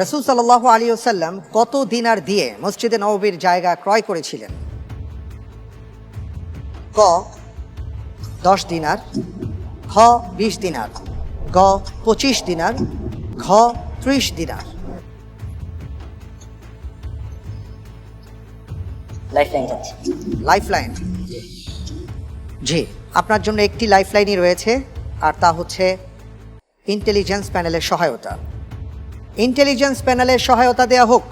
রসুল সাল্লাহ আলী ওসাল্লাম কত দিনার দিয়ে মসজিদে নববীর জায়গা ক্রয় করেছিলেন? ক দশ দিনার খ বিশ দিনার গ পঁচিশ দিনার ঘ ত্রিশ দিনার। লাইফ লাইন যাচ্ছে লাইফ লাইন জি আপনার জন্য একটি লাইফ লাইনই রয়েছে আর তা হচ্ছে ইন্টেলিজেন্স প্যানেলের সহায়তা। ইন্টেলিজেন্স প্যানেলের সহায়তা দেয়া হোক।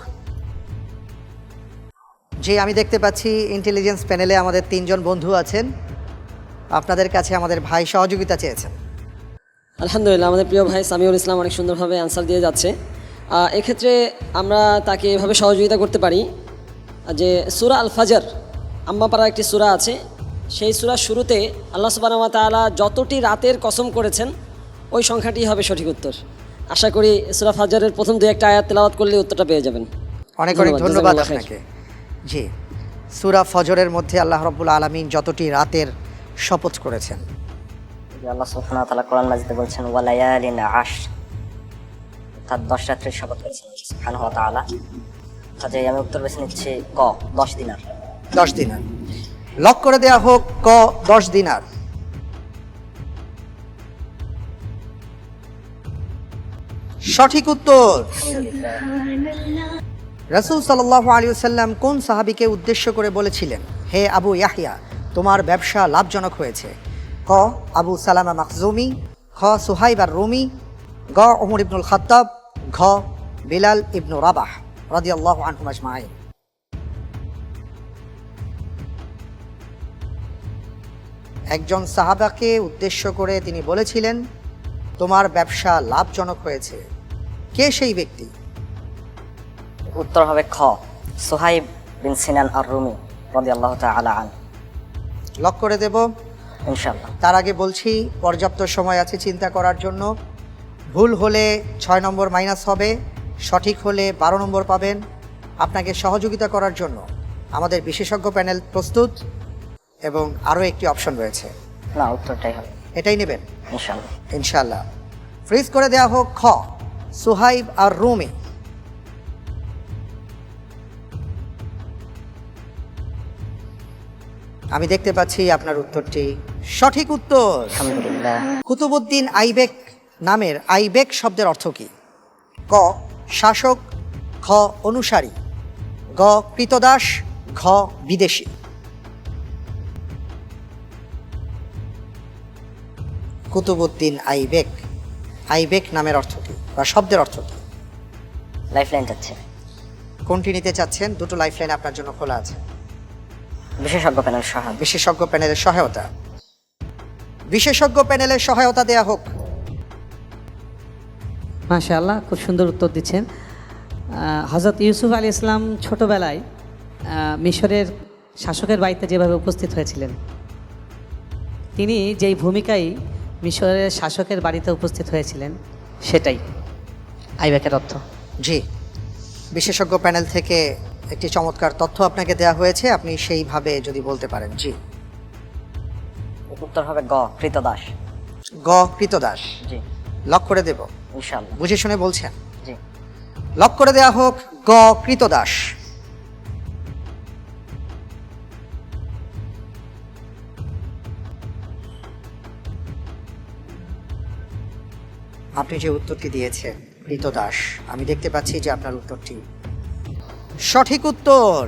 জি, আমি দেখতে পাচ্ছি ইন্টেলিজেন্স প্যানেলে আমাদের তিনজন বন্ধু আছেন। আপনাদের কাছে আমাদের ভাই সহযোগিতা চেয়েছেন। আলহামদুলিল্লাহ, আমাদের প্রিয় ভাই সামিউল ইসলাম অনেক সুন্দরভাবে অ্যান্সার দিয়ে যাচ্ছে। এক্ষেত্রে আমরা তাকে এভাবে সহযোগিতা করতে পারি যে সুরা আল ফাজর আম্মাপাড়া একটি সুরা আছে। সেই সুরার শুরুতে আল্লাহ সুবাহ তালা যতটি রাতের কসম করেছেন, ওই সংখ্যাটি হবে সঠিক উত্তর। আশা করি সুরা ফাজরের প্রথম দু একটা আয়াত তেলাওয়াত করলে উত্তরটা পেয়ে যাবেন। অনেক অনেক ধন্যবাদ। আপনাকে। জি সুরা ফজরের মধ্যে আল্লাহ রব্বুল আলমিন যতটি রাতের শপথ করেছেন। আল্লাহ সুবহানাহু ওয়া তাআলা কোরআন মাজিদে বলছেন ওয়ালায়ালিন আশ অর্থাৎ দশ রাত্রির শপথ করেছেন সুবহানাহু ওয়া তাআলা। কাজে আমি উত্তর বেছে নিচ্ছি ক দশ দিনার। দশ দিনার। লক করে দেয়া হোক ক দশ দিনার। সঠিক উত্তর। রাসূল সাল্লাল্লাহু আলাইহি সাল্লাম কোন সাহাবীকে উদ্দেশ্য করে বলেছিলেন, হে আবু ইয়াহিয়া তোমার ব্যবসা লাভজনক হয়েছে। ক, আবু সালামা মাখজুমি, খ আর রুমি গ, ওমর ইবনুল খাত্তাব, ঘ, বিলাল ইবনু রাবাহ রাদিয়াল্লাহু আনহুম আজমাইন। একজন সাহাবাকে উদ্দেশ্য করে তিনি বলেছিলেন তোমার ব্যবসা লাভজনক হয়েছে। কে সেই ব্যক্তি? উত্তর হবে খ। সোহাইব বিন সিনান আর রুমি রাদিয়াল্লাহু তাআলা আন। লক করে দেব। ইনশাআল্লাহ। তার আগে বলছি পর্যাপ্ত সময় আছে চিন্তা করার জন্য। ভুল হলে ছয় নম্বর মাইনাস হবে সঠিক হলে বারো নম্বর পাবেন। আপনাকে সহযোগিতা করার জন্য আমাদের বিশেষজ্ঞ প্যানেল প্রস্তুত এবং আরও একটি অপশন রয়েছে। না উত্তরটাই হবে। এটাই নেবেন। ইনশাআল্লাহ। ইনশাল্লাহ ফ্রিজ করে দেওয়া হোক খ সুহাইব আর রুমি। আমি দেখতে পাচ্ছি আপনার উত্তরটি সঠিক উত্তর। কুতুবুদ্দিন আইবেক নামের আইবেক শব্দের অর্থ কি? ক শাসক খ অনুসারী। গ কৃতদাস ঘ বিদেশি। কুতুবুদ্দিন আইবেক। আইবেক নামের অর্থ কি? বা শব্দের অর্থ কি? লাইফ লাইন যাচ্ছে। কোনটি নিতে চাচ্ছেন? দুটো লাইফলাইন আপনার জন্য খোলা আছে। বিশেষজ্ঞ প্যানেল সহায় বিশেষজ্ঞ প্যানেলের সহায়তা। বিশেষজ্ঞ প্যানেলের সহায়তা দেয়া হোক। মাশাআল্লাহ খুব সুন্দর উত্তর দিচ্ছেন। হজরত ইউসুফ আলী ইসলাম ছোটোবেলায় মিশরের শাসকের বাড়িতে যেভাবে উপস্থিত হয়েছিলেন তিনি যেই ভূমিকায় মিশরের শাসকের বাড়িতে উপস্থিত হয়েছিলেন সেটাই আইব্যাকের অর্থ। জি বিশেষজ্ঞ প্যানেল থেকে একটি চমৎকার তথ্য আপনাকে দেওয়া হয়েছে আপনি সেইভাবে যদি বলতে পারেন জি। উত্তর হবে গ কৃতদাস। গ কৃতদাস। জি। লক করে দেব। ইনশাআল্লাহ বুঝে শুনে বলছেন। জি। লক করে দেয়া হোক গ কৃতদাস। আপনি যে উত্তরটি দিয়েছেন প্রীত দাস আমি দেখতে পাচ্ছি যে আপনার উত্তরটি সঠিক উত্তর।